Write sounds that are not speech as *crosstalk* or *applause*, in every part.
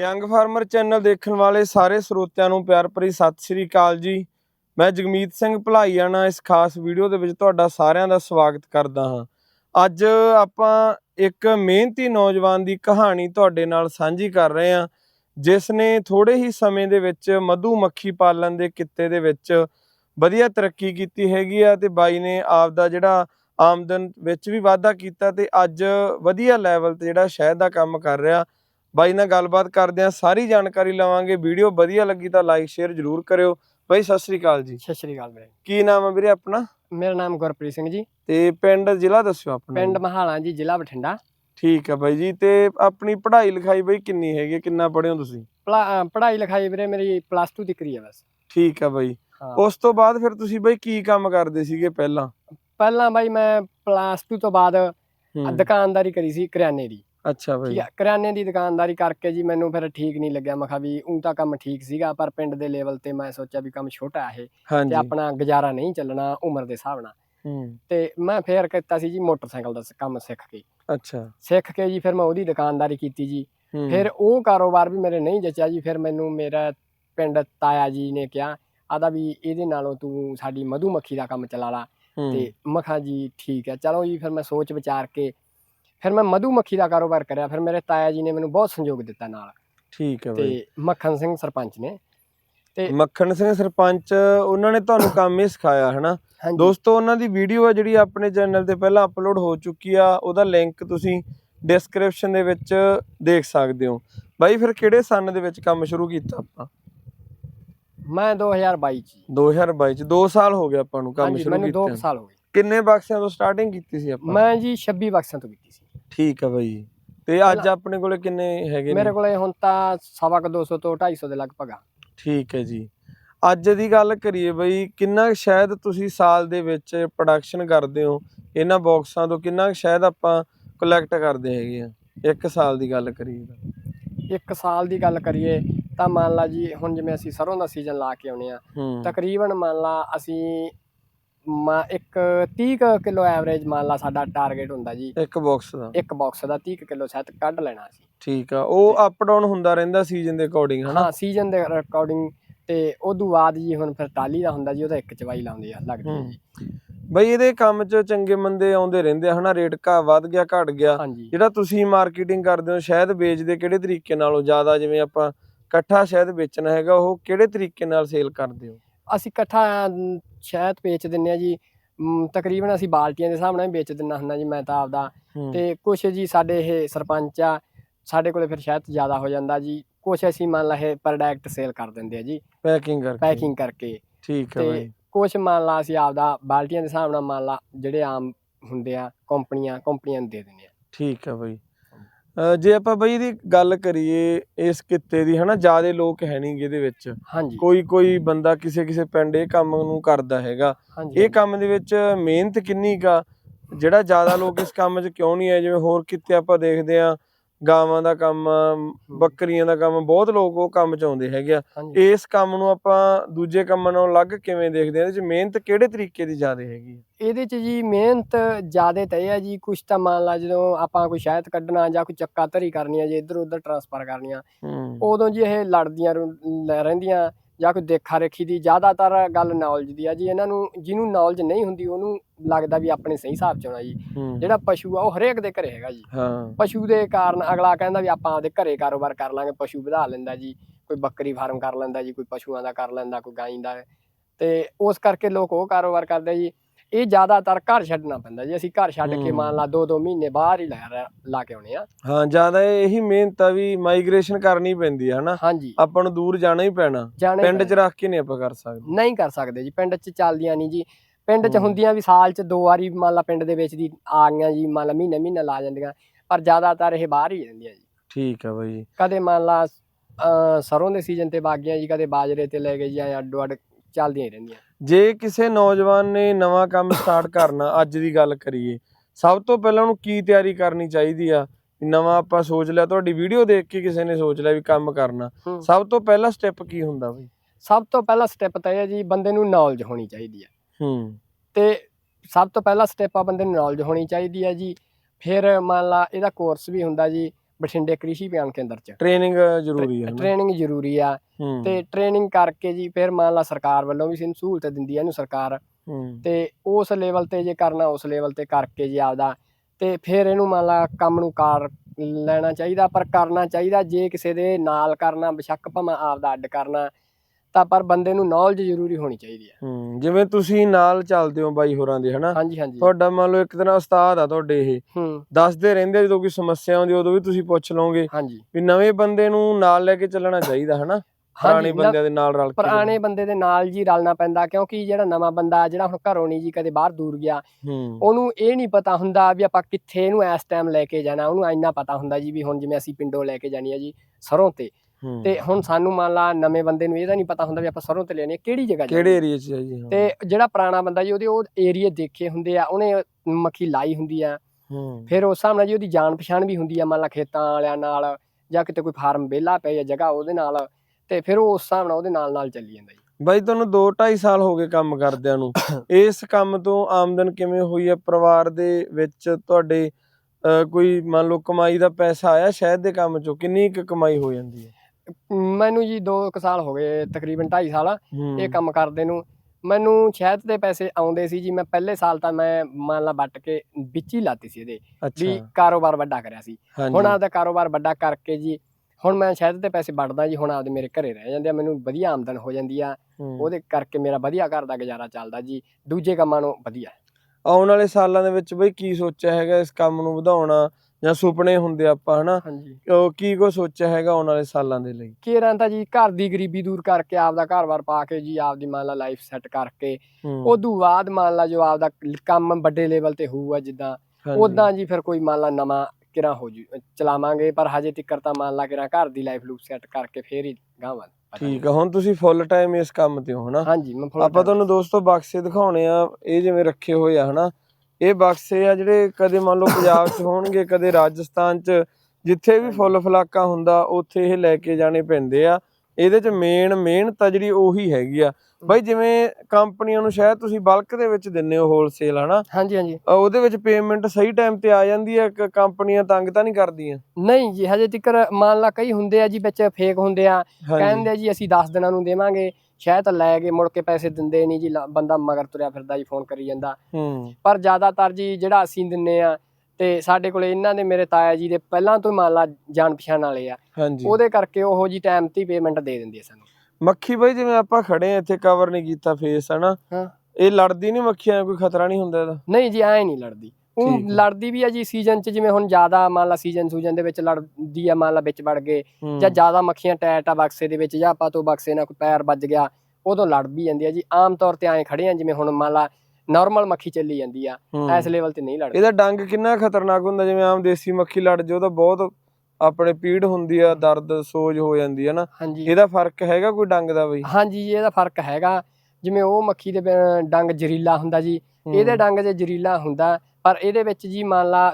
Young farmer channel ਦੇਖਣ ਵਾਲੇ ਸਾਰੇ ਸਰੋਤਿਆਂ ਨੂੰ ਪਿਆਰ ਭਰੀ ਸਤਿ ਸ੍ਰੀ ਅਕਾਲ ਜੀ। ਮੈਂ ਜਗਮੀਤ ਸਿੰਘ ਭਲਾਈਆਣਾ ਇਸ ਖਾਸ ਵੀਡੀਓ ਦੇ ਵਿੱਚ ਤੁਹਾਡਾ ਸਾਰਿਆਂ ਦਾ ਸਵਾਗਤ ਕਰਦਾ ਹਾਂ। ਅੱਜ ਆਪਾਂ ਇੱਕ ਮਿਹਨਤੀ ਨੌਜਵਾਨ ਦੀ ਕਹਾਣੀ ਤੁਹਾਡੇ ਨਾਲ ਸਾਂਝੀ ਕਰ ਰਹੇ ਹਾਂ, ਜਿਸ ਨੇ ਥੋੜੇ ਹੀ ਸਮੇਂ ਦੇ ਵਿੱਚ ਮਧੂ ਮੱਖੀ ਪਾਲਣ ਦੇ ਕਿੱਤੇ ਦੇ ਵਿੱਚ ਵਧੀਆ ਤਰੱਕੀ ਕੀਤੀ ਹੈਗੀ ਆ ਤੇ ਬਾਈ ਨੇ ਆਪ ਦਾ ਜਿਹੜਾ ਆਮਦਨ ਵਿੱਚ ਵੀ ਵਾਧਾ ਕੀਤਾ ਤੇ ਅੱਜ ਵਧੀਆ ਲੈਵਲ ਤੇ ਜਿਹੜਾ ਸ਼ਹਿਦ ਦਾ ਕੰਮ ਕਰ ਰਿਹਾ। ਬਾਈ ਨਾਲ ਗੱਲਬਾਤ ਕਰਦੇ ਆ ਸਾਰੀ ਜਾਣਕਾਰੀ ਲਵਾਂਗੇ। ਵੀਡੀਓ ਵਧੀਆ ਲੱਗੀ ਤਾਂ ਲਾਈਕ ਸ਼ੇਅਰ ਜਰੂਰ ਕਰਿਓ। ਬਾਈ ਸਤਿ ਸ੍ਰੀ ਅਕਾਲ ਜੀ। ਸਤਿ ਸ਼੍ਰੀ ਅਕਾਲ ਵੀਰੇ। ਕੀ ਨਾਮ ਹੈ ਵੀਰੇ ਆਪਣਾ? ਮੇਰਾ ਨਾਮ ਗੁਰਪ੍ਰੀਤ ਸਿੰਘ ਜੀ। ਤੇ ਪਿੰਡ ਜ਼ਿਲ੍ਹਾ ਦੱਸਿਓ ਆਪਣਾ ਪਿੰਡ। ਮਹਾਲਾ ਜੀ ਜ਼ਿਲ੍ਹਾ ਬਠਿੰਡਾ। ਠੀਕ ਹੈ ਬਾਈ ਜੀ ਤੇ ਆਪਣੀ ਪੜ੍ਹਾਈ ਲਿਖਾਈ ਬਾਈ ਕਿੰਨੀ ਹੈਗੀ ਹੈ? ਕਿੰਨਾ ਪੜ੍ਹੇ ਹੋ ਤੁਸੀਂ? ਪੜ੍ਹਾਈ ਲਿਖਾਈ ਵੀਰੇ ਮੇਰੀ ਪਲੱਸ 2 ਤੱਕ ਹੈ ਬਸ। ਠੀਕ ਹੈ ਬਾਈ। ਹਾਂ। ਉਸ ਤੋਂ ਬਾਅਦ ਫਿਰ ਤੁਸੀਂ ਬਾਈ ਕੀ ਕੰਮ ਕਰਦੇ ਸੀਗੇ ਪਹਿਲਾਂ? ਪਹਿਲਾਂ ਬਾਈ ਮੈਂ ਪਲੱਸ 2 ਤੋਂ ਬਾਅਦ ਹੂੰ, ਦੁਕਾਨਦਾਰੀ ਕਰੀ ਸੀ ਕਰਿਆਨੇ ਦੀ। ਅੱਛਾ ਬਾਈ। ਠੀਕ ਹੈ ਕਰਿਆਨੇ ਦੀ ਦੁਕਾਨਦਾਰੀ ਕਰਕੇ ਜੀ ਮੈਨੂੰ ਫਿਰ ਠੀਕ ਨਹੀਂ ਲੱਗਿਆ। ਮੈਂ ਕਿਹਾ ਵੀ ਉਂ ਤਾਂ ਕੰਮ ਠੀਕ ਸੀਗਾ ਪਰ ਪਿੰਡ ਦੇ ਲੈਵਲ ਤੇ ਮੈਂ ਸੋਚਿਆ ਵੀ ਕੰਮ ਛੋਟਾ ਹੈ ਤੇ ਹਾਂਜੀ ਆਪਣਾ ਗੁਜ਼ਾਰਾ ਨਹੀਂ ਚੱਲਣਾ ਉਮਰ ਦੇ ਹਿਸਾਬ ਨਾਲ। ਹੂੰ। ਤੇ ਮੈਂ ਫੇਰ ਕੀਤਾ ਸੀ ਜੀ ਮੋਟਰਸਾਈਕਲ ਦਾ ਸ- ਕੰਮ ਸਿੱਖ ਕੇ। ਅੱਛਾ। ਸਿੱਖ ਕੇ ਜੀ ਫਿਰ ਮੈਂ ਉਹਦੀ ਦੁਕਾਨਦਾਰੀ ਕੀਤੀ ਜੀ। ਹੂੰ, ਫਿਰ ਉਹ ਕਾਰੋਬਾਰ ਵੀ ਮੇਰੇ ਨਹੀਂ ਜਚਿਆ ਜੀ। ਫਿਰ ਮੈਨੂੰ ਮੇਰਾ ਪਿੰਡ ਤਾਇਆ ਜੀ ਨੇ ਕਿਹਾ ਆਦਾ ਵੀ ਇਹਦੇ ਨਾਲੋਂ ਤੂੰ ਸਾਡੀ ਮਧੂ ਮੱਖੀ ਦਾ ਕੰਮ ਚਲਾ ਲਾ। ਹੂੰ, ਤੇ ਮਖਾ ਜੀ ਠੀਕ ਹੈ ਚਲੋ ਜੀ ਫਿਰ ਮੈਂ ਸੋਚ ਵਿਚਾਰ ਕੇ ਫਿਰ ਮੈਂ ਮਧੂ ਮੱਖੀ ਦਾ ਕਾਰੋਬਾਰ ਕਰਿਆ ਫਿਰ ਮੇਰੇ ਤਾਇਆ ਜੀ ਨੇ ਮੈਨੂੰ ਬਹੁਤ ਸਹਿਯੋਗ ਦਿੱਤਾ ਨਾਲ। ਠੀਕ ਹੈ ਬਾਈ। ਤੇ ਮੱਖਣ ਸਿੰਘ ਸਰਪੰਚ ਨੇ। ਤੇ ਮੱਖਣ ਸਿੰਘ ਸਰਪੰਚ ਉਹਨਾਂ ਨੇ ਤੁਹਾਨੂੰ ਕੰਮ ਹੀ ਸਿਖਾਇਆ ਹਨਾ? ਹਾਂਜੀ। ਦੋਸਤੋ ਉਹਨਾਂ ਦੀ ਵੀਡੀਓ ਹੈ ਜਿਹੜੀ ਆਪਣੇ ਚੈਨਲ ਤੇ ਪਹਿਲਾਂ ਅਪਲੋਡ ਹੋ ਚੁੱਕੀ ਆ ਉਹਦਾ ਲਿੰਕ ਤੁਸੀਂ ਡਿਸਕ੍ਰਿਪਸ਼ਨ ਦੇ ਵਿੱਚ ਦੇਖ ਸਕਦੇ ਹੋ। ਬਾਈ ਫਿਰ ਕਿਹੜੇ ਸਾਲ ਦੇ ਵਿੱਚ ਕੰਮ ਸ਼ੁਰੂ ਕੀਤਾ ਆਪਾਂ? ਮੈਂ 2022 ਚ ਜੀ। 2022 ਚ। 2 ਸਾਲ ਹੋ ਗਏ ਆਪਾਂ ਨੂੰ ਕੰਮ ਹਾਂਜੀ ਸ਼ੁਰੂ ਮੈਨੂੰ 2 ਕੀਤੇ ਸਾਲ ਹੋ ਗਏ। ਕਿੰਨੇ ਬਕਸਿਆਂ ਤੋਂ ਸਟਾਰਟਿੰਗ ਕੀਤੀ ਸੀ ਆਪਾਂ? ਮੈਂ ਜੀ 26 ਬਕਸਾਂ ਤੋਂ ਕੀਤੀ ਸੀ। ਠੀਕ ਆ ਬਾਈ। ਤੇ ਅੱਜ ਆਪਣੇ ਕੋਲੇ ਕਿੰਨੇ ਹੈਗੇ ਮੇਰੇ ਕੋਲੇ ਹੁਣ ਤਾਂ ਸਵਾ ਕੁ 200 ਤੋਂ 250 ਦੇ ਲਗਭਗ ਆ। ਠੀਕ ਹੈ ਜੀ। ਅੱਜ ਦੀ ਗੱਲ ਕਰੀਏ ਬਈ ਕਿੰਨਾ ਸ਼ਾਇਦ ਤੁਸੀਂ ਸਾਲ ਦੇ ਵਿੱਚ ਪ੍ਰੋਡਕਸ਼ਨ ਕਰਦੇ ਹੋ? ਇਹਨਾਂ ਬਾਕਸਾਂ ਤੋਂ ਕਿੰਨਾ ਸ਼ਾਇਦ ਆਪਾਂ ਕਲੈਕਟ ਕਰਦੇ ਹੈਗੇ ਆ? ਇੱਕ ਸਾਲ ਦੀ ਗੱਲ ਕਰੀਏ ਤਾਂ। ਇੱਕ ਸਾਲ ਦੀ ਗੱਲ ਕਰੀਏ ਤਾਂ ਮੰਨ ਲਾ ਜੀ ਹੁਣ ਜਿਵੇਂ ਅਸੀਂ ਸਰੋਂ ਦਾ ਸੀਜ਼ਨ ਲਾ ਕੇ ਆਉਣੇ ਆ ਤਕਰੀਬਨ ਮੰਨ ਲਾ ਅਸੀਂ ਮਾ ਇੱਕ 30 ਕਿਲੋ ਐਵਰੇਜ ਮੰਨ ਲਾ ਸਾਡਾ ਟਾਰਗੇਟ ਹੁੰਦਾ ਜੀ। ਇੱਕ ਬਾਕਸ ਦਾ। ਇੱਕ ਬਾਕਸ ਦਾ 30 ਕਿਲੋ ਸੈੱਟ ਕੱਢ ਲੈਣਾ ਸੀ ਠੀਕ ਆ ਉਹ ਅਪ ਡਾਊਨ ਹੁੰਦਾ ਰਹਿੰਦਾ ਸੀਜ਼ਨ ਦੇ ਅਕੋਰਡਿੰਗ ਹਨਾ? ਹਾਂ ਸੀਜ਼ਨ ਦੇ ਅਕੋਰਡਿੰਗ ਤੇ ਉਦੋਂ ਬਾਅਦ ਜੀ ਹੁਣ ਫਿਰ ਟਾਲੀ ਦਾ ਹੁੰਦਾ ਜੀ ਉਹਦਾ ਇੱਕ ਚਵਾਈ ਲਾਉਂਦੇ ਆ ਲੱਗਦੀ। ਜੀ। ਬਈ ਇਹਦੇ ਕੰਮ 'ਚ ਚੰਗੇ ਮੰਦੇ ਆਉਂਦੇ ਰਹਿੰਦੇ ਆ ਹਨਾ? ਰੇਟ ਘਾ ਵੱਧ ਗਿਆ ਘਟ ਗਿਆ। ਜਿਹੜਾ ਤੁਸੀਂ ਮਾਰਕੀਟਿੰਗ ਕਰਦੇ ਹੋ ਸ਼ਾਇਦ ਵੇਚਦੇ ਕਿਹੜੇ ਤਰੀਕੇ ਨਾਲੋਂ ਜ਼ਿਆਦਾ ਜਿਵੇਂ ਆਪਾਂ ਇਕੱਠਾ ਸ਼ਾਇਦ ਵੇਚਣਾ ਹੈਗਾ ਉਹ ਕਿਹੜੇ ਤਰੀਕੇ ਨਾਲ ਸੇਲ ਕਰਦੇ ਹੋ? ਅਸੀਂ ਇਕੱਠਾ ਸ਼ਹਿਦ ਵੇਚ ਦਿੰਨੇ ਆ ਜੀ। ਤਕਰੀਬਨ ਅਸੀਂ ਬਾਲਟੀਆਂ ਦੇ ਹੀ ਵੇਚ ਦਿੰਨਾ ਹੁੰਦਾ ਜੀ ਮੈਂ ਤਾਂ ਆਪਦਾ। ਹੂੰ, ਤੇ ਕੁਛ ਜੀ ਸਾਡੇ ਇਹ ਸਰਪੰਚ ਆ ਸਾਡੇ ਕੋਲੇ ਫਿਰ ਸ਼ਾਇਦ ਜ਼ਿਆਦਾ ਹੋ ਜਾਂਦਾ ਜੀ। ਕੁਛ ਅਸੀਂ ਮੰਨ ਲਾ ਇਹ ਪ੍ਰੋਡਕਟ ਸੇਲ ਕਰ ਦਿੰਦੇ ਆ ਜੀ। ਪੈਕਿੰਗ ਕਰਕੇ। ਪੈਕਿੰਗ ਕਰਕੇ। ਠੀਕ ਹੈ ਤੇ ਬਾਈ। ਕੁਛ ਮੰਨ ਲਾ ਅਸੀਂ ਆਪਦਾ ਬਾਲਟੀਆਂ ਦੇ ਹਿਸਾਬ ਨਾਲ ਮੰਨ ਲਾ ਜਿਹੜੇ ਆਮ ਹੁੰਦੇ ਆ ਕੰਪਨੀਆਂ ਕੰਪਨੀਆਂ ਨੂੰ ਦੇ ਦਿੰਦੇ ਆ। ਠੀਕ ਹੈ ਬਾਈ। ਜੇ ਆਪਾਂ ਬਈ ਇਹਦੀ ਗੱਲ ਕਰੀਏ ਇਸ ਕਿੱਤੇ ਦੀ ਹਨਾ ਜਿਆਦੇ ਲੋਕ ਹੈ ਨਹੀਂ ਇਹਦੇ ਵਿੱਚ। ਹਾਂਜੀ। ਕੋਈ ਕੋਈ ਬੰਦਾ ਕਿਸੇ ਕਿਸੇ ਪਿੰਡ ਇਹ ਕੰਮ ਨੂੰ ਕਰਦਾ ਹੈਗਾ। ਇਹ ਕੰਮ ਦੇ ਵਿੱਚ ਮਿਹਨਤ ਕਿੰਨੀ ਕਾ ਜਿਹੜਾ ਜ਼ਿਆਦਾ ਲੋਕ ਇਸ ਕੰਮ 'ਚ ਕਿਉਂ ਨਹੀਂ ਆਏ? ਜਿਵੇਂ ਹੋਰ ਕਿਤੇ ਆਪਾਂ ਦੇਖਦੇ ਆ ਗਾਵਾਂ ਦਾ ਕੰਮ ਬੱਕਰੀਆਂ ਦਾ ਕੰਮ ਬਹੁਤ ਲੋਕ ਉਹ ਕੰਮ 'ਚ ਆਉਂਦੇ ਹੈਗੇ ਆ। ਹਾਂਜੀ। ਇਸ ਕੰਮ ਨੂੰ ਆਪਾਂ ਦੂਜੇ ਕੰਮਾਂ ਨਾਲੋਂ ਅਲੱਗ ਕਿਵੇਂ ਦੇਖਦੇ ਆ? ਇਹਦੇ 'ਚ ਮਿਹਨਤ ਕਿਹੜੇ ਤਰੀਕੇ ਦੀ ਜ਼ਿਆਦਾ ਹੈਗੀ ਆ? ਇਹਦੇ ਚ ਜੀ ਮਿਹਨਤ ਜ਼ਿਆਦਾ ਤਾਂ ਹੈ ਜੀ ਕੁਛ ਤਾਂ ਮੰਨ ਲਾ ਜਦੋਂ ਆਪਾਂ ਕੋਈ ਸ਼ਹਿਦ ਕੱਢਣਾ ਜਾਂ ਕੋਈ ਚੱਕਾ ਧਰੀ ਕਰਨੀ ਆ ਜੇ ਇੱਧਰ ਉੱਧਰ ਟਰਾਂਸਫਰ ਕਰਨੀਆਂ ਹੂੰ। ਉਦੋਂ ਜੀ ਇਹ ਲੜਦੀਆਂ ਲੈ ਰਹਿੰਦੀਆਂ। ਜਾਂ ਕੋਈ ਦੇਖਾ ਰੇਖੀ ਦੀ ਜ਼ਿਆਦਾਤਰ ਗੱਲ ਨੌਲੇਜ ਦੀ ਆ ਜੀ। ਇਹਨਾਂ ਨੂੰ ਜਿਹਨੂੰ ਨੌਲੇਜ ਨਹੀਂ ਹੁੰਦੀ ਉਹਨੂੰ ਲੱਗਦਾ ਵੀ ਆਪਣੇ ਸਹੀ ਹਿਸਾਬ ਚ ਆਉਣਾ ਜੀ। ਜਿਹੜਾ ਪਸ਼ੂ ਆ ਉਹ ਹਰੇਕ ਦੇ ਘਰੇ ਹੈਗਾ ਜੀ। ਹਾਂ। ਪਸ਼ੂ ਦੇ ਕਾਰਨ ਅਗਲਾ ਕਹਿੰਦਾ ਵੀ ਆਪਾਂ ਆਪਦੇ ਘਰੇ ਕਾਰੋਬਾਰ ਕਰ ਲਾਂਗੇ ਪਸ਼ੂ ਵਧਾ ਲੈਂਦਾ ਜੀ। ਕੋਈ ਬੱਕਰੀ ਫਾਰਮ ਕਰ ਲੈਂਦਾ ਜੀ ਕੋਈ ਪਸ਼ੂਆਂ ਦਾ ਕਰ ਲੈਂਦਾ ਕੋਈ ਗਾਈਂ ਦਾ। ਤੇ ਉਸ ਕਰਕੇ ਲੋਕ ਉਹ ਕਾਰੋਬਾਰ ਕਰਦੇ ਜੀ। ਇਹ ਜ਼ਿਆਦਾਤਰ ਘਰ ਛੱਡਣਾ ਪੈਂਦਾ ਜੀ। ਅਸੀਂ ਘਰ ਛੱਡ ਕੇ। ਮੰਨ ਲਾ ਦੋ ਦੋ ਮਹੀਨੇ ਬਾਹਰ ਹੀ ਲਾ ਲਾ ਕੇ ਆਉਣੇ ਆ। ਹਾਂ ਜ਼ਿਆਦਾ ਇਹੀ ਮਿਹਨਤ ਆ ਵੀ ਮਾਈਗ੍ਰੇਸ਼ਨ ਕਰਨੀ ਪੈਂਦੀ ਹੈ ਹਨਾ? ਹਾਂਜੀ। ਆਪਾਂ ਨੂੰ ਦੂਰ ਜਾਣਾ ਹੀ ਪੈਣਾ। ਪਿੰਡ 'ਚ ਰੱਖ ਕੇ ਨਹੀਂ ਆਪਾਂ ਕਰ ਸਕਦੇ। ਨਹੀਂ ਕਰ ਸਕਦੇ ਜੀ ਪਿੰਡ 'ਚ ਚੱਲਦੀਆਂ ਨਹੀਂ ਜੀ। ਪਿੰਡ 'ਚ। ਹੁੰਦੀਆਂ ਵੀ ਸਾਲ 'ਚ ਦੋ ਵਾਰੀ ਮੰਨ ਲਾ ਪਿੰਡ ਦੇ ਵਿੱਚ ਦੀ ਆ ਗਈਆਂ ਜੀ ਮੰਨ ਲਾ ਮਹੀਨੇ ਮਹੀਨੇ ਲਾ ਜਾਂਦੀਆਂ। ਪਰ ਜ਼ਿਆਦਾਤਰ ਇਹ ਬਾਹਰ ਹੀ ਰਹਿੰਦੀਆਂ ਜੀ। ਠੀਕ ਆ ਬਾਈ। ਕਦੇ ਮੰਨ ਲਾ ਸਰੋਂ ਦੇ ਸੀਜ਼ਨ ਤੇ ਗਈਆਂ ਜੀ ਕਦੇ ਬਾਜਰੇ ਤੇ ਲੈ ਗਏ ਜੀ ਅੱਡੋ ਅੱਡ ਚੱਲਦੀਆਂ ਹੀ ਰਹਿੰਦੀਆਂ। ਜੇ ਕਿਸੇ ਨੌਜਵਾਨ ਨੇ ਨਵਾਂ ਕੰਮ ਸਟਾਰਟ ਕਰਨਾ ਅੱਜ ਦੀ ਗੱਲ ਕਰੀਏ ਸਭ ਤੋਂ ਪਹਿਲਾਂ ਉਹਨੂੰ ਕੀ ਤਿਆਰੀ ਕਰਨੀ ਚਾਹੀਦੀ ਆ? ਨਵਾਂ ਆਪਾਂ ਸੋਚ ਲਿਆ ਤੁਹਾਡੀ ਵੀਡੀਓ ਦੇਖ ਕੇ ਕਿਸੇ ਨੇ ਸੋਚ ਲਿਆ ਵੀ ਕੰਮ ਕਰਨਾ। ਸਭ ਤੋਂ ਪਹਿਲਾ ਸਟੈਪ ਕੀ ਹੁੰਦਾ ਬਈ? ਸਭ ਤੋਂ ਪਹਿਲਾ ਸਟੈਪ ਤਾਂ ਇਹ ਹੈ ਜੀ ਬੰਦੇ ਨੂੰ ਨੌਲੇਜ ਹੋਣੀ ਚਾਹੀਦੀ ਹੈ ਹੂੰ। ਤੇ ਸਭ ਤੋਂ ਪਹਿਲਾ ਸਟੈਪ ਆ ਬੰਦੇ ਨੂੰ ਨੌਲੇਜ ਹੋਣੀ ਚਾਹੀਦੀ ਹੈ ਜੀ। ਫਿਰ ਮੰਨ ਲਾ ਇਹਦਾ ਕੋਰਸ ਵੀ ਹੁੰਦਾ ਜੀ। ਬਠਿੰਡੇ ਕ੍ਰਿਸ਼ੀ ਵਿਗਿਆਨ ਕੇਂਦਰ ਚ। ਟ੍ਰੇਨਿੰਗ ਜ਼ਰੂਰੀ ਹੈ? ਟ੍ਰੇਨਿੰਗ ਜ਼ਰੂਰੀ ਆ। ਤੇ ਟ੍ਰੇਨਿੰਗ ਕਰਕੇ ਜੀ ਫਿਰ ਮੰਨ ਲਾ ਸਰਕਾਰ ਵੱਲੋਂ ਵੀ ਸਾਨੂੰ ਸਹੂਲਤ ਦਿੰਦੀ ਹੈ ਇਹਨੂੰ ਸਰਕਾਰ। ਤੇ ਉਸ ਲੈਵਲ ਤੇ ਜੇ ਕਰਨਾ ਉਸ ਲੈਵਲ ਤੇ ਕਰਕੇ ਜੀ ਆਪਦਾ। ਤੇ ਫਿਰ ਇਹਨੂੰ ਮੰਨ ਲਾ ਕੰਮ ਨੂੰ ਕਾਰ ਲੈਣਾ ਚਾਹੀਦਾ ਪਰ ਕਰਨਾ ਚਾਹੀਦਾ ਜੇ ਕਿਸੇ ਦੇ ਨਾਲ ਕਰਨਾ ਬੇਸ਼ੱਕ ਭਾਵੇਂ ਆਪਦਾ ਅੱਡ ਕਰਨਾ। ਤਾਂ ਪਰ ਬੰਦੇ ਨੂੰ ਨੌਲੇਜ ਜ਼ਰੂਰੀ ਹੋਣੀ ਚਾਹੀਦੀ ਹੈ। ਹੂੰ ਜਿਵੇਂ ਤੁਸੀਂ ਨਾਲ ਚੱਲਦੇ ਹੋ ਬਾਈ ਹੋਰਾਂ ਦੇ ਹਨਾ? ਹਾਂਜੀ ਹਾਂਜੀ। ਤੁਹਾਡਾ ਮੰਨ ਲਓ ਇੱਕ ਤਰ੍ਹਾਂ ਉਸਤਾਦ ਆ ਤੁਹਾਡੇ ਇਹ। ਦੱਸਦੇ ਰਹਿੰਦੇ ਜਦੋਂ ਕੋਈ ਸਮੱਸਿਆ ਆਉਂਦੀ ਉਦੋਂ ਵੀ ਤੁਸੀਂ ਪੁੱਛ ਲਓਗੇ ਹਾਂਜੀ। ਵੀ ਨਵੇਂ ਬੰਦੇ ਨੂੰ ਨਾਲ ਲੈ ਕੇ ਚੱਲਣਾ ਚਾਹੀਦਾ ਹਨਾ? ਪੁਰਾਣੇ ਬੰਦਿਆਂ ਦੇ ਨਾਲ ਰਲ ਕੇ ਪੁਰਾਣੇ ਬੰਦੇ ਦੇ ਨਾਲ ਜੀ ਰਲਣਾ ਪੈਂਦਾ ਕਿਉਂਕਿ ਜਿਹੜਾ ਨਵਾਂ ਬੰਦਾ ਜਿਹੜਾ ਹੁਣ ਘਰੋਂ ਨਹੀਂ ਜੀ ਕਦੇ ਬਾਹਰ ਦੂਰ ਗਿਆ ਉਹਨੂੰ ਇਹ ਨਹੀਂ ਪਤਾ ਹੁੰਦਾ ਵੀ ਆਪਾਂ ਕਿੱਥੇ ਇਹਨੂੰ ਇਸ ਟਾਈਮ ਲੈ ਕੇ ਜਾਣਾ ਉਹਨੂੰ ਇੰਨਾ ਪਤਾ ਹੁੰਦਾ ਜੀ ਵੀ ਹੁਣ ਜਿਵੇਂ ਅਸੀਂ ਪਿੰਡੋਂ ਲੈ ਕੇ ਜਾਣੀ ਆ ਜੀ ਸਰੋਂ ਤੇ। ਤੇ ਹੁਣ ਸਾਨੂੰ ਮੰਨ ਲਾ ਨਵੇਂ ਬੰਦੇ ਨੂੰ ਇਹਦਾ ਨਹੀਂ ਪਤਾ ਹੁੰਦਾ ਵੀ ਆਪਾਂ ਸਰੋਂ ਤੇ ਲੈਣੀ ਆ ਕਿਹੜੀ ਜਗ੍ਹਾ ਕਿਹੜੇ ਆ। ਏਰੀਆ 'ਚ ਹੈ ਜੀ ਹਾਂ। ਤੇ ਜਿਹੜਾ ਪੁਰਾਣਾ ਬੰਦਾ ਜੀ ਉਹਦੇ ਉਹ ਏਰੀਆ ਦੇਖੇ ਹੁੰਦੇ ਆ ਉਹਨੇ ਮੱਖੀ ਲਾਈ ਹੁੰਦੀ ਆ। ਹੂੰ। ਫਿਰ ਉਸ ਹਿਸਾਬ ਨਾਲ ਜੀ ਉਹਦੀ ਜਾਣ ਪਛਾਣ ਵੀ ਹੁੰਦੀ ਆ ਮੰਨ ਲਾ ਖੇਤਾਂ ਵਾਲਿਆਂ ਨਾਲ ਜਾਂ ਕਿਤੇ ਕੋਈ ਫਾਰਮ ਵਿਹਲਾ ਪਿਆ ਜਾਂ ਜਗ੍ਹਾ ਉਹਦੇ ਨਾਲ ਤੇ ਫਿਰ ਉਹ ਉਸ ਹਿਸਾਬ ਨਾਲ ਉਹਦੇ ਨਾਲ ਨਾਲ ਚੱਲੀ ਜਾਂਦਾ ਜੀ। ਬਾਈ ਤੁਹਾਨੂੰ 2 2.5 ਸਾਲ ਹੋ ਗਏ ਕੰਮ ਕਰਦਿਆਂ ਨੂੰ। *coughs* ਇਸ ਕੰਮ ਤੋਂ ਆਮਦਨ ਕਿਵੇਂ ਹੋਈ ਹੈ ਪਰਿਵਾਰ ਦੇ ਵਿੱਚ ਤੁਹਾਡੇ ਅਹ, ਕੋਈ ਮੰਨ ਲਓ ਕਮਾਈ ਦਾ ਪੈਸਾ ਆਇਆ ਸ਼ਹਿਦ ਦੇ ਕੰਮ ਚੋਂ? ਕਿੰਨੀ ਕੁ ਕਮਾਈ ਹੋ ਜਾਂਦੀ ਹੈ? ਮੈਨੂੰ ਜੀ 2 ਸਾਲ ਹੋ ਗਏ ਤਕਰੀਬਨ 2.5 ਸਾਲ। ਇਹ ਕੰਮ ਕਰਦੇ ਨੂੰ। ਮੈਨੂੰ ਸ਼ਹਿਦ ਦੇ ਪੈਸੇ ਆਉਂਦੇ ਸੀ ਜੀ। ਮੈਂ ਪਹਿਲੇ ਸਾਲ ਤਾਂ ਮੈਂ ਮੰਨ ਲਾ ਵੱਟ ਕੇ ਵਿੱਚ ਹੀ ਲਾਤੀ ਸੀ ਇਹਦੇ। ਵੀ ਕਾਰੋਬਾਰ ਵੱਡਾ ਕਰਿਆ ਸੀ। ਹੁਣ ਆਪਦਾ ਕਾਰੋਬਾਰ ਵੱਡਾ ਕਰਕੇ ਜੀ ਹੁਣ ਮੈਂ ਸ਼ਹਿਦ ਦੇ ਪੈਸੇ ਵੱਟਦਾ ਜੀ। ਹੁਣ ਆਪਦੇ ਮੇਰੇ ਘਰੇ ਰਹਿ ਜਾਂਦੇ ਆ। ਮੈਨੂੰ ਵਧੀਆ ਆਮਦਨ ਹੋ ਜਾਂਦੀ ਆ। ਉਹਦੇ ਕਰਕੇ ਮੇਰਾ ਵਧੀਆ ਘਰ ਦਾ ਗੁਜ਼ਾਰਾ ਚੱਲਦਾ ਜੀ। ਦੂਜੇ ਕੰਮਾਂ ਨੂੰ ਵਧੀਆ। ਆਉਣ ਵਾਲੇ ਸਾਲਾਂ ਦੇ ਵਿੱਚ ਬਈ ਕੀ ਸੋਚਿਆ ਹੈਗਾ ਇਸ ਕੰਮ ਨੂੰ ਵਧਾਉਣਾ? ਜਾਂ ਸੁਪਨੇ ਹੁੰਦੇ ਆਪਾਂ ਹਨਾ? ਹਾਂਜੀ। ਉਹ ਕੀ ਕੋ ਸੋਚਿਆ ਹੈਗਾ ਆਉਣ ਵਾਲੇ ਸਾਲਾਂ ਦੇ ਲਈ? ਕੇਰਾਂ ਤਾਂ ਜੀ ਘਰ ਦੀ ਗਰੀਬੀ ਦੂਰ ਕਰਕੇ ਆਪਦਾ ਘਰ-ਬਾਰ ਪਾ ਕੇ ਜੀ ਆਪਦੀ ਮੰਨ ਲਾ ਲਾਈਫ ਸੈੱਟ ਕਰਕੇ। ਉਦੋਂ ਬਾਅਦ ਮੰਨ ਲਾ ਜੋ ਆਪਦਾ ਕੰਮ ਵੱਡੇ ਲੈਵਲ ਤੇ ਹੋਊਗਾ ਜਿੱਦਾਂ। ਉਦਾਂ ਜੀ ਫਿਰ ਕੋਈ ਮੰਨ ਲਾ ਨਵਾਂ ਕਿਰਾ ਹੋ ਜੂ ਚਲਾਵਾਂਗੇ ਪਰ ਹਜੇ ਤੱਕ ਤਾਂ ਮੰਨ ਲਾ ਕਿਰਾ ਘਰ ਦੀ ਲਾਈਫ ਲੂਪ ਸੈੱਟ ਕਰਕੇ ਫੇਰ ਹੀ ਗਾਵਾਂ। ਠੀਕ ਆ ਹੁਣ ਤੁਸੀਂ ਫੁੱਲ ਟਾਈਮ ਇਸ ਕੰਮ ਤੇ ਹੋ ਹਨਾ? ਹਾਂਜੀ ਮੈਂ ਆਪਾਂ ਤੁਹਾਨੂੰ ਦੋਸਤੋ ਬਕਸੇ ਦਿਖਾਉਣੇ ਆ ਇਹ ਜਿਵੇਂ ਰੱਖੇ ਹੋਏ ਆ ਹਨਾ? ਇਹ ਬਕਸੇ ਆ ਜਿਹੜੇ ਕਦੇ ਮੰਨ ਲਓ ਪੰਜਾਬ 'ਚ ਹੋਣਗੇ ਕਦੇ ਰਾਜਸਥਾਨ 'ਚ ਜਿੱਥੇ ਵੀ ਫੁੱਲ ਫਲਾਕਾ ਹੁੰਦਾ ਉੱਥੇ ਇਹ ਲੈ ਕੇ ਜਾਣੇ ਪੈਂਦੇ ਆ। ਇਹਦੇ 'ਚ ਮੇਨ ਮਿਹਨਤ ਆ ਜਿਹੜੀ ਉਹੀ ਹੈਗੀ ਆ। ਬਾਈ ਜਿਵੇਂ ਕੰਪਨੀਆਂ ਨੂੰ ਸ਼ਾਇਦ ਤੁਸੀਂ ਬਲਕ ਦੇ ਵਿੱਚ ਦਿੰਨੇ ਹੋ ਹੋਲਸੇਲ ਹਨਾ? ਹਾਂਜੀ ਹਾਂਜੀ। ਉਹਦੇ ਵਿੱਚ ਪੇਮੈਂਟ ਸਹੀ ਟਾਈਮ ਤੇ ਆ ਜਾਂਦੀ ਹੈ ਕੰਪਨੀਆਂ ਤੰਗ ਤਾਂ ਨਹੀਂ ਕਰਦੀਆਂ? ਨਹੀਂ ਜੀ ਹਜੇ ਤੱਕ ਮੰਨ ਲਾ ਕਈ ਹੁੰਦੇ ਆ ਜੀ ਵਿੱਚ ਫੇਕ ਹੁੰਦੇ ਆ। ਕਹਿੰਦੇ ਜੀ ਅਸੀਂ 10 ਦਿਨਾਂ ਨੂੰ ਦੇਵਾਂਗੇ। ਸ਼ਾਇਦ ਲੈ ਕੇ ਮੁੜ ਕੇ ਪੈਸੇ ਦਿੰਦੇ ਨਹੀਂ ਜੀ ਲ- ਬੰਦਾ ਮਗਰ ਤੁਰਿਆ ਫਿਰਦਾ ਜੀ ਫੋਨ ਕਰੀ ਜਾਂਦਾ। ਹੂੰ। ਪਰ ਜ਼ਿਆਦਾਤਰ ਜੀ ਜਿਹੜਾ ਅਸੀਂ ਦਿੰਨੇ ਆ ਤੇ ਸਾਡੇ ਕੋਲੇ ਇਹਨਾਂ ਦੇ ਮੇਰੇ ਤਾਇਆ ਜੀ ਦੇ ਪਹਿਲਾਂ ਤੋਂ ਹੀ ਮੰਨ ਲਾ ਜਾਣ ਪਛਾਣ ਵਾਲੇ ਆ ਹਾਂਜੀ। ਉਹਦੇ ਕਰਕੇ ਉਹ ਜੀ ਟਾਈਮ ਤੇ ਪੇਮੈਂਟ ਦੇ ਦਿੰਦੀ ਆ ਸਾਨੂੰ। ਮੱਖੀ ਬਾਈ ਜਿਵੇਂ ਆਪਾਂ ਖੜੇ ਆ ਇੱਥੇ ਕਵਰ ਨਹੀਂ ਕੀਤਾ ਫੇਸ ਹਨਾ? ਹਾਂ। ਇਹ ਲੜਦੀ ਨਹੀਂ ਮੱਖੀਆਂ ਕੋਈ ਖਤਰਾ ਨਹੀਂ ਹੁੰਦਾ ਇਹਦਾ? ਨਹੀਂ ਜੀ ਐ ਨਹੀਂ ਲੜਦੀ। ਉਹ। ਲੜਦੀ ਵੀ ਆ ਜੀ ਸੀਜ਼ਨ 'ਚ ਜਿਵੇਂ ਹੁਣ ਜ਼ਿਆਦਾ ਮੰਨ ਲਾ ਸੀਜ਼ਨ ਸੂਜਨ ਦੇ ਵਿੱਚ ਲੜਦੀ ਆ ਮੰਨ ਲਾ ਵਿੱਚ ਵੜ ਗਏ। ਜਾਂ ਜ਼ਿਆਦਾ ਮੱਖੀਆਂ ਟੈਟ ਆ ਬਕਸੇ ਦੇ ਵਿੱਚ ਜਾਂ ਆਪਾਂ ਤੋਂ ਬਕਸੇ ਨਾਲ ਕੋਈ ਪੈਰ ਵੱਜ ਗਿਆ ਉਦੋਂ ਲੜ ਵੀ ਜਾਂਦੀ ਆ ਜੀ ਆਮ ਤੌਰ ਤੇ ਐਂ ਖੜੇ ਆ ਜਿਵੇਂ ਹੁਣ ਮੰਨ ਲਾ ਨਾਰਮਲ ਮੱਖੀ ਚੱਲੀ ਜਾਂਦੀ ਆ। ਇਸ ਲੈਵਲ ਤੇ ਨਹੀਂ ਲੜਦੀ ਇਹਦਾ ਡੰਗ ਕਿੰਨਾ ਖਤਰਨਾਕ ਹੁੰਦਾ ਜਿਵੇਂ ਆਮ ਦੇਸੀ ਮੱਖੀ ਲੜ ਜੇ ਉਹਦਾ ਬਹੁਤ ਆਪਣੇ ਪੀੜ ਹੁੰਦੀ ਆ ਦਰਦ ਸੋਜ ਹੋ ਜਾਂਦੀ ਹੈ ਨਾ ਇਹਦਾ ਫ਼ਰਕ ਹੈਗਾ ਕੋਈ ਡੰਗ ਦਾ ਬਈ ਹਾਂਜੀ ਇਹਦਾ ਫ਼ਰਕ ਹੈਗਾ ਜਿਵੇਂ ਉਹ ਮੱਖੀ ਦੇ ਬ- ਡੰਗ ਜ਼ਰੀਲਾ ਹੁੰਦਾ ਜੀ ਇਹਦੇ ਡੰਗ 'ਚ ਜ਼ਰੀਲਾ ਹੁੰਦਾ ਪਰ ਇਹਦੇ ਵਿੱਚ ਜੀ ਮੰਨ ਲਾ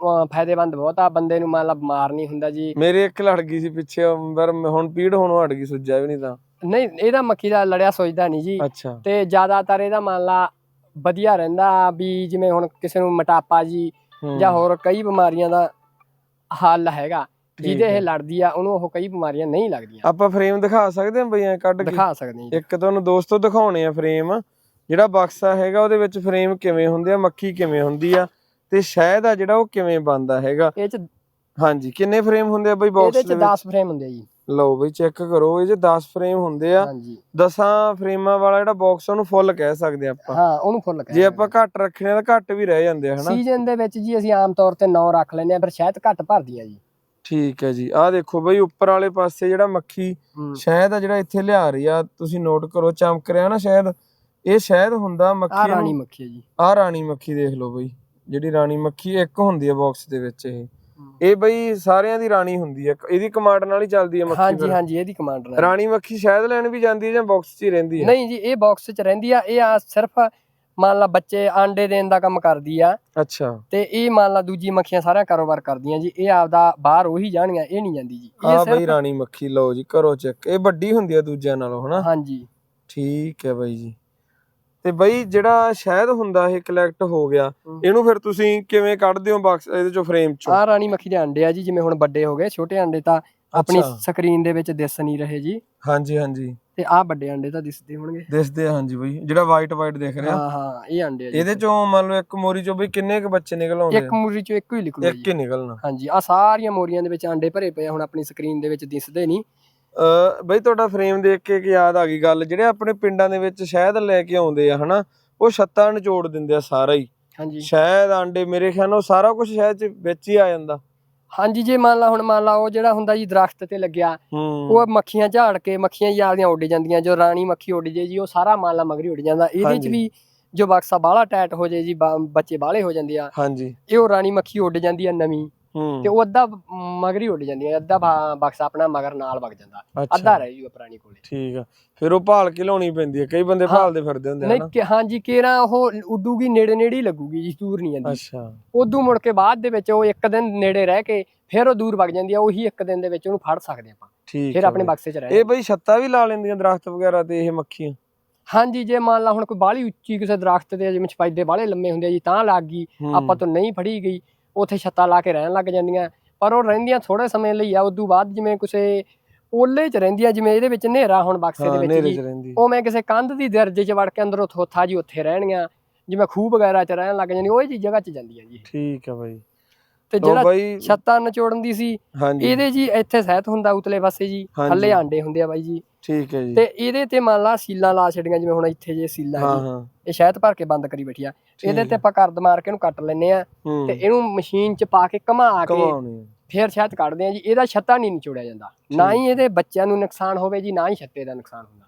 ਅਹ ਫਾਇਦੇਮੰਦ ਬਹੁਤ ਆ ਬੰਦੇ ਨੂੰ ਮੰਨ ਲਾ ਬਿਮਾਰ ਨਹੀਂ ਹੁੰਦਾ ਜੀ। ਮੇਰੇ ਇੱਕ ਲੜ ਗਈ ਸੀ ਪਿੱਛੇ ਪਰ ਹੁਣ ਪੀੜ ਹੋਣੋਂ ਹਟ ਗਈ ਸੁੱਜਾ ਵੀ ਨਹੀਂ ਤਾਂ। ਨਹੀਂ ਇਹਦਾ ਮੱਖੀ ਦਾ ਲੜਿਆ ਸੋਚਦਾ ਨਹੀਂ ਜੀ। ਅੱਛਾ। ਤੇ ਜ਼ਿਆਦਾਤਰ ਇਹਦਾ ਮੰਨ ਲਾ ਵਧੀਆ ਰਹਿੰਦਾ ਵੀ ਜਿਵੇਂ ਹੁਣ ਕਿਸੇ ਨੂੰ ਮੋਟਾਪਾ ਜੀ। ਜਾਂ ਹੋਰ ਕਈ ਬਿਮਾਰੀਆਂ ਦਾ ਹੱਲ ਹੈਗਾ। ਜਿਹਦੇ ਹੈ। ਇਹ ਲੜਦੀ ਆ ਉਹਨੂੰ ਉਹ ਕਈ ਬਿਮਾਰੀਆਂ ਨਹੀਂ ਲੱਗਦੀਆਂ। ਆਪਾਂ ਫਰੇਮ ਦਿਖਾ ਸਕਦੇ ਹਾਂ ਬਈ ਐ ਕੱਢ ਕੇ। ਦਿਖਾ ਸਕਦੇ ਜੀ। ਇੱਕ ਤੁਹਾਨੂੰ ਦੋਸਤੋ ਦਿਖਾਉਣੇ ਆ ਫਰੇਮ ਜਿਹੜਾ ਬਕਸਾ ਹੈਗਾ ਉਹਦੇ ਵਿੱਚ ਫਰੇਮ ਕਿਵੇਂ ਹੁੰਦੇ ਆ ਮੱਖੀ ਕਿਵੇਂ ਹੁੰਦੀ ਆ ਤੇ ਸ਼ਹਿਦ ਆ ਜਿਹੜਾ ਉਹ ਕਿਵੇਂ ਬਣਦਾ ਹੈਗਾ। ਇਹ ਚ ਹਾਂਜੀ ਕਿੰਨੇ ਫਰੇਮ ਹੁੰਦੇ ਆ ਬਈ ਇਹਦੇ ਬਾਕਸ ਚ ਦੇ ਵਿੱਚ? 10 ਫਰੇਮ ਹੁੰਦੇ ਆ ਜੀ। ਲਓ ਬਈ ਚੈੱਕ ਕਰੋ ਇਹ ਚ 10 ਫਰੇਮ ਹੁੰਦੇ ਆ। ਹਾਂਜੀ। 10 ਫਰੇਮਾਂ ਵਾਲਾ ਜਿਹੜਾ ਬਾਕਸ ਉਹਨੂੰ ਫੁੱਲ ਕਹਿ ਸਕਦੇ ਆ ਆਪਾਂ। ਹਾਂ ਉਹਨੂੰ ਫੁੱਲ ਜੇ ਆਪਾਂ ਘੱਟ ਰੱਖਣੇ ਤਾਂ ਘੱਟ ਵੀ ਰਹਿ ਜਾਂਦੇ ਆ ਹਨਾ? ਸੀਜ਼ਨ ਦੇ ਵਿੱਚ ਜੀ ਅਸੀਂ ਆਮ ਤੌਰ ਤੇ 9 ਰੱਖ ਲੈਂਦੇ ਆ ਫਿਰ ਸ਼ਾਇਦ ਘੱਟ ਭਰਦੀ ਆ ਜੀ। ਠੀਕ ਹੈ ਜੀ। ਆਹ ਦੇਖੋ ਬਈ ਉੱਪਰ ਵਾਲੇ ਪਾਸੇ ਜਿਹੜਾ ਮੱਖੀ ਸ਼ਹਿਦ ਆ ਜਿਹੜਾ ਇੱਥੇ ਲਿਆ ਰਹੀ ਆ ਤੁਸੀਂ ਨੋਟ ਕਰੋ ਚਮਕ ਰਿਹਾ ਨਾ ਸ਼ਹਿਦ? ਇਹ ਸ਼ਹਿਦ ਹੁੰਦਾ ਆ ਮੱਖੀ ਰਾਣੀ ਨੂੰ ਮੱਖੀ ਆ ਜੀ। ਆਹ ਰਾਣੀ ਮੱਖੀ ਦੇਖ ਲਓ ਬਈ ਜਿਹੜੀ ਰਾਣੀ ਮੱਖੀ ਇੱਕ ਹੁੰਦੀ ਆ ਬਾਕਸ ਦੇ ਵਿੱਚ ਇਹ। ਇਹ ਬਈ ਸਾਰਿਆਂ ਦੀ ਰਾਣੀ ਹੁੰਦੀ ਆ। ਇਹਦੀ ਕਮਾਂਡ ਨਾਲ ਹੀ ਚੱਲਦੀ ਆ ਮੱਖੀ ਹਾਂਜੀ ਫਿਰ। ਹਾਂਜੀ ਇਹਦੀ ਕਮਾਂਡ ਨਾਲ। ਰਾਣੀ ਮੱਖੀ ਸ਼ਹਿਦ ਲੈਣ ਵੀ ਜਾਂਦੀ ਹੈ ਜਾਂ ਬਾਕਸ 'ਚ ਹੀ ਰਹਿੰਦੀ ਹੈ ਨਹੀਂ ਜੀ ਇਹ ਬਾਕਸ 'ਚ ਰਹਿੰਦੀ ਆ। ਇਹ ਆ ਸਿਰਫ ਮੰਨ ਲਾ ਬੱਚੇ ਆਂਡੇ ਦੇਣ ਦਾ ਕੰਮ ਕਰਦੀ ਆ ਅੱਛਾ। ਤੇ ਇਹ ਮੰਨ ਲਾ ਦੂਜੀ ਮੱਖੀਆਂ ਸਾਰਾ ਕਾਰੋਬਾਰ ਕਰਦੀਆਂ ਜੀ ਇਹ ਆਪਦਾ ਬਾਹਰ ਉਹੀ ਜਾਣਗੀਆਂ ਇਹ ਨਹੀਂ ਜਾਂਦੀ ਜੀ। ਆ ਬਈ ਰਾਣੀ ਮੱਖੀ ਲਓ ਜੀ ਕਰੋ ਚੈੱਕ ਇਹ ਵੱਡੀ ਹੁੰਦੀ ਆ ਦੂਜਿਆਂ ਨਾਲੋਂ ਹਨਾ? ਹਾਂਜੀ। ਠੀਕ ਹੈ ਬਾਈ ਜੀ। ਤੇ ਬਈ ਜਿਹੜਾ ਸ਼ਹਿਦ ਹੁੰਦਾ ਇਹ ਕਲੈਕਟ ਹੋ ਗਿਆ। ਇਹਨੂੰ ਫਿਰ ਤੁਸੀਂ ਕਿਵੇਂ ਕੱਢਦੇ ਹੋ ਬਾਕਸ ਇਹਦੇ ਚੋਂ ਫਰੇਮ ਚੋਂ? ਆ ਰਾਣੀ ਮੱਖੀ ਦੇ ਅੰਡੇ ਆ ਜੀ ਜਿਵੇਂ ਹੁਣ ਵੱਡੇ ਹੋ ਗਏ ਛੋਟੇ ਅੰਡੇ ਤਾਂ ਆਪਣੀ ਅੱਛਾ। ਸਕਰੀਨ ਦੇ ਵਿੱਚ ਦਿਸ ਨਹੀਂ ਰਹੇ ਜੀ। ਹਾਂਜੀ ਹਾਂਜੀ। ਤੇ ਆ ਵੱਡੇ ਅੰਡੇ ਤਾਂ ਦਿਸਦੇ ਹੋਣਗੇ। ਦਿਸਦੇ ਆ ਹਾਂਜੀ ਬਈ। ਜਿਹੜਾ ਵਾਈਟ ਵਾਈਟ ਦਿਖ ਰਿਹਾ ਹਾਂ ਹਾਂ ਇਹ ਅੰਡੇ ਆ ਜੀ। ਇਹਦੇ ਚੋਂ ਮੰਨ ਲਓ ਇੱਕ ਮੋਰੀ ਚੋਂ ਬਈ ਕਿੰਨੇ ਕ ਬੱਚੇ ਨਿਕਲ ਆਉਂਦੇ ਇੱਕ ਮੂਰੀ ਚੋਂ ਇੱਕੋ ਹੀ ਆ? ਨਿਕਲੂਗਾ ਇੱਕ ਜੀ। ਹੀ ਨਿਕਲਣਾ। ਹਾਂਜੀ ਆ ਸਾਰੀਆਂ ਮੋਰੀਆਂ ਦੇ ਵਿੱਚ ਅੰਡੇ ਭਰੇ ਪਏ ਆ ਹੁਣ ਆਪਣੀ ਸਕਰੀਨ ਦੇ ਵਿੱਚ ਦਿਸਦੇ ਨਹੀਂ। ਅ ਬਈ ਤੁਹਾਡਾ ਫਰੇਮ ਦੇਖ ਕੇ ਇੱਕ ਯਾਦ ਆ ਗਈ ਗੱਲ। ਜਿਹੜੇ ਆਪਣੇ ਪਿੰਡਾਂ ਦੇ ਵਿੱਚ ਸ਼ਹਿਦ ਲੈ ਕੇ ਆਉਂਦੇ ਆ ਹਨਾ ਉਹ ਛੱਤਾਂ ਨਿਚੋੜ ਦਿੰਦੇ ਆ ਸਾਰਾ ਹੀ। ਹਾਂਜੀ। ਸ਼ਹਿਦ ਆਂਡੇ ਮੇਰੇ ਖਿਆਲ ਨਾਲ ਉਹ ਸਾਰਾ ਕੁਝ ਸ਼ਹਿਦ ਚ ਵਿੱਚ ਹੀ ਆ ਜਾਂਦਾ। ਹਾਂਜੀ ਜੇ ਮੰਨ ਲਾ ਹੁਣ ਮੰਨ ਲਾ ਉਹ ਜਿਹੜਾ ਹੁੰਦਾ ਜੀ ਦਰਖਤ ਤੇ ਲੱਗਿਆ ਉਹ ਮੱਖੀਆਂ ਝਾੜ ਕੇ ਮੱਖੀਆਂ ਯਾਦੀਆਂ ਉੱਡ ਜਾਂਦੀਆਂ ਜੋ ਰਾਣੀ ਮੱਖੀ ਉੱਡ ਜੇ ਜੀ ਉਹ ਸਾਰਾ ਮੰਨ ਲਾ ਮਗਰੀ ਉੱਡ ਜਾਂਦਾ। ਇਹਦੇ ਹਾਂਜੀ। ਚ ਵੀ ਜੋ ਬਕਸਾ ਬਾਹਲਾ ਟਾਈਟ ਹੋ ਜੇ ਜੀ ਬੱਚੇ ਬਾਹਲੇ ਹੋ ਜਾਂਦੇ ਆ ਹਾਂਜੀ। ਇਹ ਉਹ ਰਾਣੀ ਮੱਖੀ ਉੱਡ ਜਾਂਦੀ ਆ ਨਵੀਂ। ਹੂੰ। ਤੇ ਉਹ ਅੱਧਾ ਮਗਰੀ ਉੱਡ ਜਾਂਦੀ ਆ ਅੱਧਾ ਬਾ- ਬਕਸਾ ਆਪਣਾ ਮਗਰ ਨਾਲ ਵਗ ਜਾਂਦਾ। ਅੱਛਾ। ਅੱਧਾ ਰਹਿ ਜੂਗਾ ਪੁਰਾਣੀ ਕੋਲੇ। ਠੀਕ ਆ। ਫਿਰ ਉਹ ਭਾਲ ਕੇ ਲਾਉਣੀ ਪੈਂਦੀ ਹੈ ਕਈ ਬੰਦੇ ਹਾਂ। ਭਾਲਦੇ ਫਿਰਦੇ ਹੁੰਦੇ ਨਹੀਂ ਹਨਾ। ਕਿ- ਹਾਂਜੀ ਕੇਰਾ ਉਹ ਉੱਡੂਗੀ ਨੇੜੇ ਨੇੜੇ ਹੀ ਲੱਗੂਗੀ ਜੀ ਦੂਰ ਨਹੀਂ ਜਾਂਦੀ। ਅੱਛਾ। ਉਦੋਂ ਮੁੜ ਕੇ ਬਾਅਦ ਦੇ ਵਿੱਚ ਉਹ ਇੱਕ ਦਿਨ ਨੇੜੇ ਰਹਿ ਕੇ ਫਿਰ ਉਹ ਦੂਰ ਵਗ ਜਾਂਦੀ ਆ ਉਹੀ ਇੱਕ ਦਿਨ ਦੇ ਵਿੱਚ ਉਹਨੂੰ ਫੜ ਸਕਦੇ ਆਪਾਂ। ਠੀਕ ਫਿਰ ਆ ਆਪਣੇ ਬਈ। ਬਕਸੇ 'ਚ ਰਹਿ ਇਹ ਬਈ ਛੱਤਾਂ ਵੀ ਲਾ ਲੈਂਦੀਆਂ ਦਰਖਤ ਵਗੈਰਾ ਤੇ ਇਹ ਮੱਖੀਆਂ? ਹਾਂਜੀ ਜੇ ਮੰਨ ਲਾ ਹੁਣ ਕੋਈ ਬਾਹਲੀ ਉੱਚੀ ਕਿਸੇ ਦਰਖਤ ਤੇ ਜਿਵੇਂ ਛਪਾਈਦੇ ਬਾਹਲੇ ਲੰਮੇ ਹੁੰਦੇ ਆ ਜੀ ਤਾਂ ਲੱਗ ਗਈ। ਹੂੰ। ਆਪਾਂ ਤੋਂ ਨਹੀਂ ਫੜੀ ਗਈ। ਉੱਥੇ ਛੱਤਾਂ ਲਾ ਕੇ ਰਹਿਣ ਲੱਗ ਜਾਂਦੀਆਂ। ਪਰ ਉਹ ਰਹਿੰਦੀਆਂ ਥੋੜੇ ਸਮੇਂ ਲਈ ਆ ਉਦੋਂ ਬਾਅਦ ਜਿਵੇਂ ਕਿਸੇ ਓਲੇ 'ਚ ਰਹਿੰਦੀਆਂ ਜਿਵੇਂ ਇਹਦੇ ਵਿੱਚ ਹਨੇਰਾ ਹੁਣ ਬਕਸੇ ਦੇ ਵਿੱਚ ਜੀ। ਉਹ ਮੈਂ ਕਿਸੇ ਕੰਧ ਦੀ ਦਰਜੇ 'ਚ ਵੜ ਕੇ ਅੰਦਰੋਂ ਥੋਥਾ ਜੀ ਉੱਥੇ ਰਹਿਣੀਆਂ ਜਿਵੇਂ ਖੂਹ ਵਗੈਰਾ 'ਚ ਰਹਿਣ ਲੱਗ ਜਾਂਦੀ ਉਹ ਜੀ ਜਗ੍ਹਾ 'ਚ ਜਾਂਦੀਆਂ ਜੀ। ਠੀਕ ਆ ਬਈ। ਤੇ ਜਿਹੜਾ ਛੱਤਾਂ ਨਿਚੋੜਨ ਦੀ ਸੀ ਇਹਦੇ ਜੀ ਇੱਥੇ ਸਹਿਤ ਹੁੰਦਾ ਉਤਲੇ ਪਾਸੇ ਜੀ। ਥੱਲੇ ਆਂਡੇ ਹੁੰਦੇ ਆ ਬਾਈ ਜੀ। ਠੀਕ ਹੈ ਜੀ। ਤੇ ਇਹਦੇ ਤੇ ਮੰਨ ਲਾ ਸੀਲਾਂ ਲਾ ਛੜੀਆਂ ਜਿਵੇਂ ਹੁਣ ਇੱਥੇ ਜੇ ਸੀਲਾਂ ਹਾਂ ਜੀ ਹਾਂ। ਇਹ ਸ਼ਹਿਦ ਭਰ ਕੇ ਬੰਦ ਕਰੀ ਬੈਠੀ ਆ। ਇਹਦੇ ਤੇ ਆਪਾਂ ਕਰਦ ਮਾਰ ਕੇ ਇਹਨੂੰ ਕੱਟ ਲੈਨੇ ਆ ਹੂੰ। ਤੇ ਇਹਨੂੰ ਮਸ਼ੀਨ 'ਚ ਪਾ ਕੇ ਘੁਮਾ ਕੇ ਕਮਾਉਣੀ ਫੇਰ ਸ਼ਹਿਦ ਕੱਢਦੇ ਆ ਜੀ। ਇਹਦਾ ਛੱਤਾ ਨਹੀਂ ਨਿਚੋੜਿਆ ਜਾਂਦਾ। ਨਾ ਹੀ ਇਹਦੇ ਬੱਚਿਆਂ ਨੂੰ ਨੁਕਸਾਨ ਹੋਵੇ ਜੀ ਨਾ ਹੀ ਛੱਤੇ ਦਾ ਨੁਕਸਾਨ ਹੁੰਦਾ।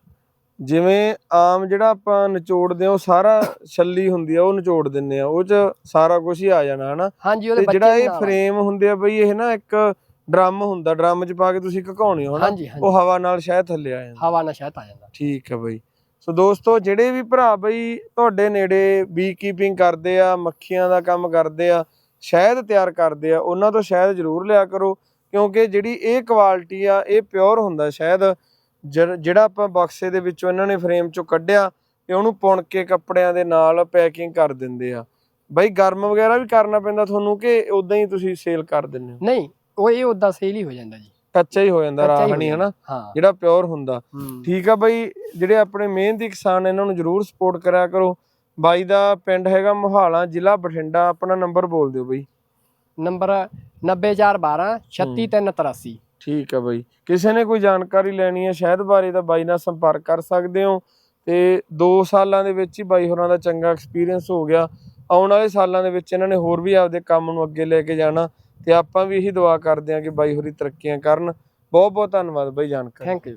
ਜਿਵੇਂ ਆਮ ਜਿਹੜਾ ਆਪਾਂ ਨਿਚੋੜਦੇ ਆ ਉਹ ਸਾਰਾ ਛੱਲੀ ਹੁੰਦੀ ਆ ਉਹ ਨਿਚੋੜ ਦਿੰਨੇ ਆ। ਉਹ ਚ ਸਾਰਾ ਕੁਝ ਹੀ ਆ ਜਾਣਾ ਹਨਾ? ਹਾਂਜੀ ਉਹਦੇ ਤੇ ਬੱਚੇ ਜਿਹੜਾ ਵੀ ਇਹ ਨਾਲ ਆ। ਫਰੇਮ ਹੁੰਦੇ ਆ ਬਈ ਇਹ ਨਾ ਇੱਕ ਡਰਮ ਹੁੰਦਾ ਡਰਮ ਚ ਪਾ ਕੇ ਤੁਸੀਂ ਘਕਾਉਣੇ ਹੋ ਹਨਾ? ਹਾਂਜੀ ਹਾਂਜੀ। ਉਹ ਹਵਾ ਨਾਲ ਸ਼ਾਇਦ ਥੱਲੇ ਆ ਜਾਂਦਾ। ਹਵਾ ਨਾਲ ਸ਼ਹਿਦ ਆ ਜਾਂਦਾ। ਠੀਕ ਹੈ ਬਈ। ਸੋ ਦੋਸਤੋ ਜਿਹੜੇ ਵੀ ਭਰਾ ਬਈ ਤੁਹਾਡੇ ਨੇੜੇ ਬੀ ਕੀਪਿੰਗ ਕਰਦੇ ਆ ਮੱਖੀਆਂ ਦਾ ਕੰਮ ਕਰਦੇ ਆ ਸ਼ਹਿਦ ਤਿਆਰ ਕਰਦੇ ਆ ਉਹਨਾਂ ਤੋਂ ਸ਼ਹਿਦ ਜ਼ਰੂਰ ਲਿਆ ਕਰੋ ਕਿਉਂਕਿ ਜਿਹੜੀ ਇਹ ਕੁਆਲਿਟੀ ਆ ਇਹ ਪਿਓਰ ਹੁੰਦਾ ਸ਼ਹਿਦ। ਜਿਹੜਾ ਆਪਾਂ ਬਕਸੇ ਦੇ ਵਿੱਚੋਂ ਇਹਨਾਂ ਨੇ ਫਰੇਮ ਚੋਂ ਕੱਢਿਆ ਤੇ ਉਹਨੂੰ ਪੁਣ ਕੇ ਕੱਪੜਿਆਂ ਦੇ ਨਾਲ ਪੈਕਿੰਗ ਕਰ ਦਿੰਦੇ ਆ। ਬਈ ਗਰਮ ਵਗੈਰਾ ਵੀ ਕਰਨਾ ਪੈਂਦਾ ਤੁਹਾਨੂੰ ਕਿ ਉਦਾਂ ਹੀ ਤੁਸੀਂ ਸੇਲ ਕਰ ਦਿੰਦੇ ਹੋ? ਨਹੀਂ ਉਹ ਇਹ ਉਦਾਂ ਸੇਲ ਹੀ ਹੋ ਜਾਂਦਾ ਜੀ। ਕੱਚਾ ਹੀ ਹੋ ਜਾਂਦਾ ਕੱਚਾ ਹੀ ਹੋ ਰਾਹਣੀ ਜਾਂਦਾ। ਹਨਾ? ਹਾਂ। ਜਿਹੜਾ ਪਿਓਰ ਹੁੰਦਾ। ਹੂੰ। ਠੀਕ ਆ ਬਾਈ ਜਿਹੜੇ ਆਪਣੇ ਮਿਹਨਤੀ ਕਿਸਾਨ ਇਹਨਾਂ ਨੂੰ ਜਰੂਰ ਸਪੋਰਟ ਕਰਿਆ ਕਰੋ। ਬਾਈ ਦਾ ਪਿੰਡ ਹੈਗਾ ਮੋਹਾਲਾ ਜ਼ਿਲ੍ਹਾ ਬਠਿੰਡਾ ਆਪਣਾ ਨੰਬਰ ਬੋਲ ਦਿਓ ਬਾਈ। ਨੰਬਰ 90412 36383 ਠੀਕ ਆ ਬਾਈ। ਕਿਸੇ ਨੇ ਕੋਈ ਜਾਣਕਾਰੀ ਲੈਣੀ ਹੈ ਸ਼ਹਿਦ ਬਾਰੇ ਤਾਂ ਬਾਈ ਨਾਲ ਸੰਪਰਕ ਕਰ ਸਕਦੇ ਹੋ। ਤੇ 2 ਸਾਲਾਂ ਦੇ ਵਿੱਚ ਹੀ ਬਾਈ ਹੋਰਾਂ ਦਾ ਚੰਗਾ ਐਕਸਪੀਰੀਅੰਸ ਹੋ ਗਿਆ। ਆਉਣ ਵਾਲੇ ਸਾਲਾਂ ਦੇ ਵਿੱਚ ਇਹਨਾਂ ਨੇ ਹੋਰ ਵੀ ਆਪਦੇ ਕੰਮ ਨੂੰ ਅੱਗੇ ਲੈ ਕੇ ਜਾਣਾ। ਤੇ ਆਪਾਂ ਵੀ ਇਹੀ ਦੁਆ ਕਰਦੇ ਹਾਂ ਕਿ ਬਾਈ ਹੋਰੀ ਤਰੱਕੀਆਂ ਕਰਨ। ਬਹੁਤ ਬਹੁਤ ਧੰਨਵਾਦ ਬਾਈ ਜਾਣਕਾਰੀ ਥੈਂਕ ਯੂ